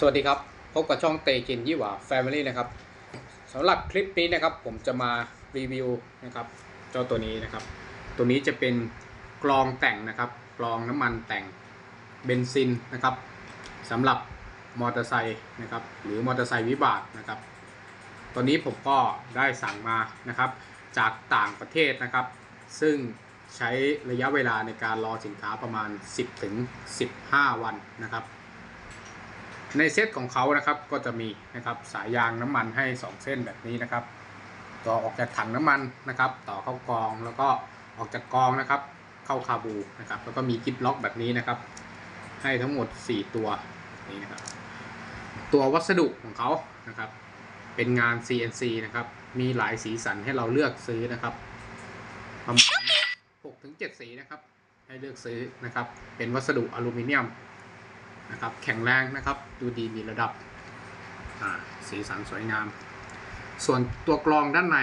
สวัสดีครับ พบกับช่องเตจินยี่หว่า Family นะครับสำหรับคลิปนี้นะครับ ผมจะมารีวิวนะครับเจ้าตัวนี้นะครับ ตัวนี้จะเป็นกรองแต่งนะครับกรองน้ำมันแต่งเบนซินนะครับสำหรับมอเตอร์ไซค์นะครับ หรือมอเตอร์ไซค์วิบากนะครับ ตัวนี้ผมก็ได้สั่งมานะครับ จากต่างประเทศนะครับ ซึ่งใช้ระยะเวลาในการรอสินค้าประมาณ 10ถึง15 วันนะครับ ในเซตของเขานะครับก็จะมีนะครับสายยางน้ำมันให้ 2 เส้นแบบนี้นะครับ ต่อออกจากถังน้ำมันนะครับ ต่อเข้ากองแล้วก็ออกจากกองนะครับ เข้าคาบูนะครับ แล้วก็มีกิฟล็อกแบบนี้นะครับ ให้ทั้งหมด 4 ตัวนี่นะครับ ตัววัสดุของเขานะครับ เป็นงาน CNC นะครับ มีหลายสีสันให้เราเลือกซื้อนะครับประมาณ6ถึง7สีนะครับ ให้เลือกซื้อนะครับ เป็นวัสดุอลูมิเนียม นะครับ แข็งแรงนะครับ ดูดีมีระดับ สีสันสวยงาม ส่วนตัวกรองด้านใน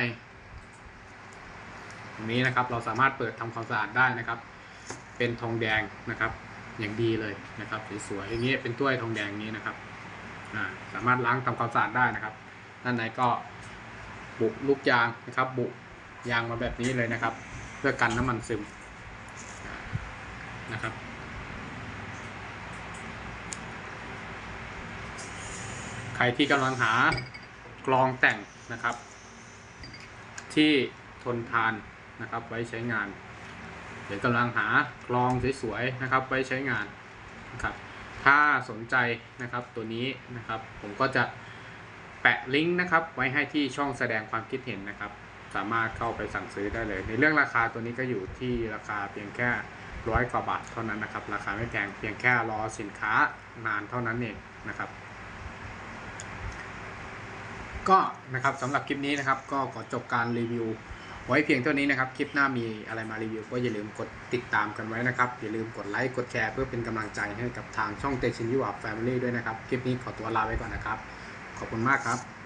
ตรงนี้นะครับเราสามารถเปิดทำความสะอาดได้นะครับ เป็นทองแดงนะครับ อย่างดีเลยนะครับสวยๆอย่างนี้เป็นถ้วยทองแดงนี้นะครับสามารถล้างทำความสะอาดได้นะครับ ด้านในก็บุลูกยางนะครับ บุยางมาแบบนี้เลยนะครับ เพื่อกันน้ำมันซึมนะครับ ใครที่กำลังหากรองแต่งนะครับ ที่ทนทานนะครับไว้ใช้งานหรือกำลังหากรองสวยๆนะครับไว้ใช้งานนะครับถ้าสนใจนะครับตัวนี้นะครับ ผมก็จะแปะลิงก์นะครับไว้ให้ที่ช่องแสดงความคิดเห็นนะครับ สามารถเข้าไปสั่งซื้อได้เลย ในเรื่องราคาตัวนี้ก็อยู่ที่ราคาเพียงแค่ร้อยกว่าบาทเท่านั้นนะครับ ราคาไม่แพงเพียงแค่รอสินค้านานเท่านั้นเองนะครับ ก็นะครับสำหรับคลิปนี้นะครับ ก็ขอจบการรีวิว ไว้เพียงเท่านี้นะครับ คลิปหน้ามีอะไรมารีวิว ก็อย่าลืมกดติดตามกันไว้นะครับ อย่าลืมกดไลค์กดแชร์เพื่อเป็นกำลังใจให้กับทางช่องเตชินยูอัพแฟมิลี่ด้วยนะครับ คลิปนี้ขอตัวลาไปก่อนนะครับ ขอบคุณมากครับ